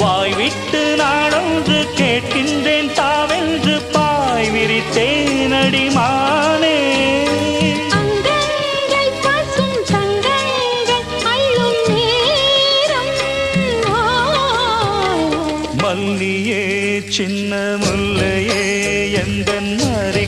வாய்விட்டு நாடொன்று கேட்கின்றேன் தாவென்று பாய் விரித்தேன் அடிமானே. மல்லியே சின்ன முல்லையே எந்தன்